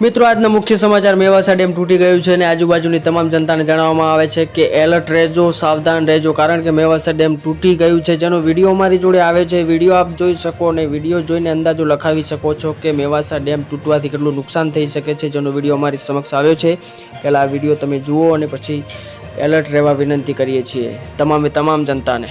મિત્રો, આજના મુખ્ય સમાચાર મેવાસા ડેમ તૂટી ગયું છે અને આજુબાજુની તમામ જનતાને જણાવવામાં આવે છે કે એલર્ટ રહેજો, સાવધાન રહેજો, કારણ કે મેવાસા ડેમ તૂટી ગયું છે. જેનો વીડિયો અમારી જોડે આવે છે, વીડિયો આપ જોઈ શકો અને વીડિયો જોઈને અંદાજો લખાવી શકો છો કે મેવાસા ડેમ તૂટવાથી કેટલું નુકસાન થઈ શકે છે. જેનો વીડિયો અમારી સમક્ષ આવ્યો છે. પહેલાં આ વીડિયો તમે જુઓ અને પછી એલર્ટ રહેવા વિનંતી કરીએ છીએ. તમામે તમામ જનતાને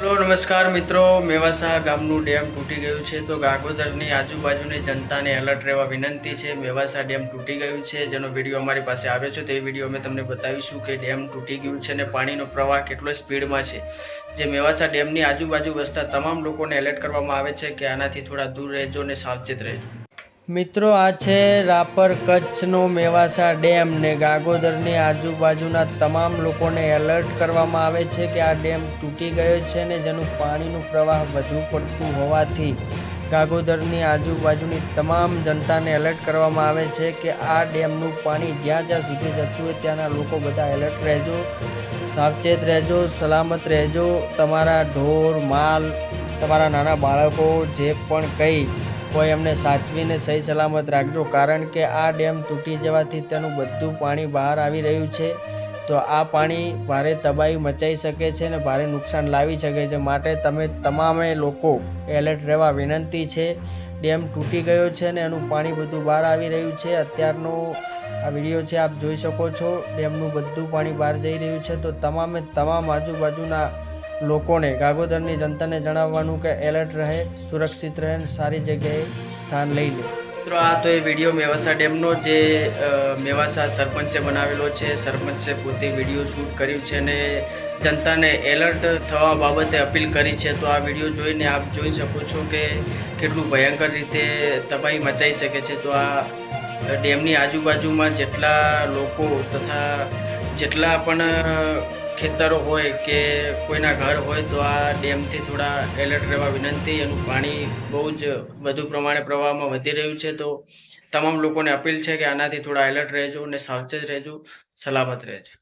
હેલો, નમસ્કાર મિત્રો. મેવાસા ગામનું ડેમ તૂટી ગયું છે. તો ગાગોદરની આજુબાજુની જનતાને એલર્ટ રહેવા વિનંતી છે. મેવાસા ડેમ તૂટી ગયું છે. જેનો વીડિયો અમારી પાસે આવ્યો છે, તે વીડિયો અમે તમને બતાવીશું કે ડેમ તૂટી ગયું છે અને પાણીનો પ્રવાહ કેટલો સ્પીડમાં છે. જે મેવાસા ડેમની આજુબાજુ વસતા તમામ લોકોને એલર્ટ કરવામાં આવે છે કે આનાથી થોડા દૂર રહેજો અને સાવચેત રહેજો. મિત્રો, આ છે રાપર કચ્છનો મેવાસા ડેમ ને ગાગોદરની આજુબાજુના તમામ લોકોને એલર્ટ કરવામાં આવે છે કે આ ડેમ તૂટી ગયો છે ને જેનું પાણીનું પ્રવાહ વધુ પડતું હોવાથી ગાગોદરની આજુબાજુની તમામ જનતાને એલર્ટ કરવામાં આવે છે કે આ ડેમનું પાણી જ્યાં જ્યાં સુધી જતું હોય ત્યાંના લોકો બધા એલર્ટ રહેજો, સાવચેત રહેજો, સલામત રહેજો. તમારા ઢોર, માલ, તમારા નાના બાળકો, જે પણ કંઈ કોઈ એમને સાચવીને સહી સલામત રાખજો. કારણ કે આ ડેમ તૂટી જવાથી તેનું બધું પાણી બહાર આવી રહ્યું છે. તો આ પાણી ભારે તબાહી મચાઈ શકે છે અને ભારે નુકસાન લાવી શકે છે. માટે તમે તમામે લોકો એલર્ટ રહેવા વિનંતી છે. ડેમ તૂટી ગયો છે ને એનું પાણી બધું બહાર આવી રહ્યું છે. અત્યારનો આ વીડિયો છે, આપ જોઈ શકો છો. ડેમનું બધું પાણી બહાર જઈ રહ્યું છે. તો તમામે તમામ આજુબાજુના લોકોને ગાગોદરની જનતાને જણાવવાનું કે એલર્ટ રહે, સુરક્ષિત રહે સારી જગ્યાએ સ્થાન લઈ લે. મિત્રો, આ તો એ વીડિયો મેવાસા ડેમનો જે મેવાસા સરપંચે બનાવેલો છે. સરપંચે પોતે વીડિયો શૂટ કર્યું છે અને જનતાને એલર્ટ થવા બાબતે અપીલ કરી છે. તો આ વીડિયો જોઈને આપ જોઈ શકો છો કે કેટલું ભયંકર રીતે તબાહી મચાઈ શકે છે. તો આ ડેમની આજુબાજુમાં જેટલા લોકો તથા જેટલા પણ ખેતરો હોય કે કોઈના ઘર હોય તો આ ડેમથી થોડા એલર્ટ રહેવા વિનંતી. એનું પાણી બહુ જ વધુ પ્રમાણે પ્રવાહમાં વધી રહ્યું છે. તો તમામ લોકોને અપીલ છે કે આનાથી થોડા એલર્ટ રહેજો અને સાવચેત રહેજો, સલામત રહેજો.